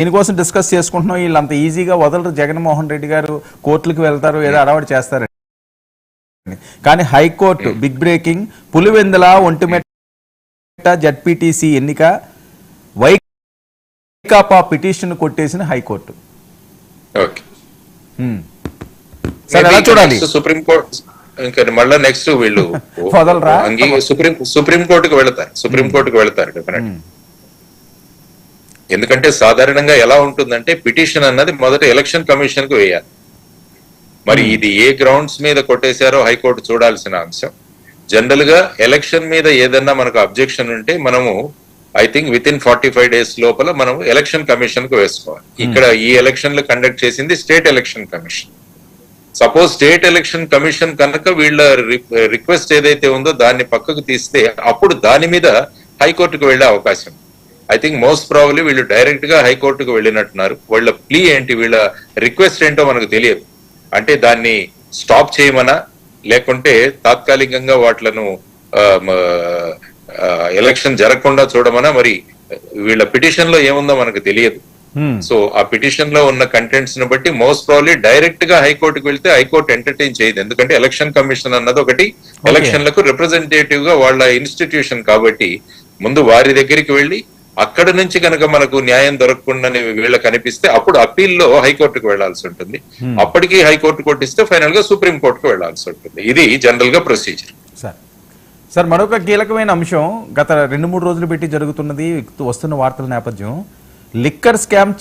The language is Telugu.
దీనికోసం డిస్కస్ చేసుకుంటున్నాం. వీళ్ళు అంత ఈజీగా వదలరు. జగన్మోహన్ రెడ్డి గారు కోర్టులకు వెళ్తారు ఏదో అడవాడు చేస్తారు కానీ high court big breaking Pulivendula Ontimitta ZPTC ఎన్నిక వైకాపా పిటిషన్ కొట్టేసిన హైకోర్టు. సరే ఎలా చూడాలి. సుప్రీం కోర్ట్ ఇంకా మళ్ళీ నెక్స్ట్ వీళ్ళు సుప్రీం సుప్రీం కోర్టుకు వెళతారు. సుప్రీం కోర్టుకు వెళతారు డెఫినెట్. ఎందుకంటే సాధారణంగా ఎలా ఉంటుందంటే పిటిషన్ అన్నది మొదట ఎలక్షన్ కమిషన్కు వేయాలి. మరి ఇది ఏ గ్రౌండ్స్ మీద కొట్టేశారో హైకోర్టు చూడాల్సిన అంశం. జనరల్గా ఎలక్షన్ మీద ఏదన్నా మనకు అబ్జెక్షన్ ఉంటే మనము I think within forty five days లోపల మనం ఎలక్షన్ కమిషన్కు వేసుకోవాలి ఇక్కడ ఈ ఎలక్షన్లు కండక్ట్ చేసింది state election commission. Suppose state election commission కనుక వీళ్ళ రిక్వెస్ట్ ఏదైతే ఉందో దాన్ని పక్కకు తీస్తే అప్పుడు దాని మీద హైకోర్టుకు వెళ్ళే అవకాశం. ఐ థింక్ మోస్ట్ ప్రాబ్లీ వీళ్ళు డైరెక్ట్గా హైకోర్టుకు వెళ్ళినట్టున్నారు. వాళ్ళ ప్లీ ఏంటి? వీళ్ళ రిక్వెస్ట్ ఏంటో మనకు తెలియదు. అంటే దాన్ని స్టాప్ చేయమనా? లేకుంటే తాత్కాలికంగా వాట్లను ఎలక్షన్ జరగకుండా చూడమనా? మరి వీళ్ళ పిటిషన్లో ఏముందో మనకు తెలియదు. సో ఆ పిటిషన్లో ఉన్న కంటెంట్స్ని బట్టి మోస్ట్ ప్రాబ్లీ డైరెక్ట్గా హైకోర్టుకు వెళ్తే హైకోర్టు ఎంటర్టైన్ చేయదు. ఎందుకంటే ఎలక్షన్ కమిషన్ అన్నది ఒకటి. ఎలక్షన్లకు రిప్రజెంటేటివ్గా వాళ్ళ ఇన్స్టిట్యూషన్ కాబట్టి ముందు వారి దగ్గరికి వెళ్ళి అక్కడ నుంచి కనుక మనకు న్యాయం దొరకకుండా వీళ్ళకి కనిపిస్తే అప్పుడు అప్పీల్లో హైకోర్టుకు వెళ్ళాల్సి ఉంటుంది. అప్పటికి హైకోర్టు కొట్టిస్తే ఫైనల్గా సుప్రీం కోర్టుకు వెళ్ళాల్సి ఉంటుంది. ఇది జనరల్గా ప్రొసీజర్. సార్. సార్ మరొక కీలకమైన అంశం గత రెండు మూడు రోజులు పెట్టి జరుగుతున్నది వస్తున్న వార్తల నేపథ్యం. Liquor scam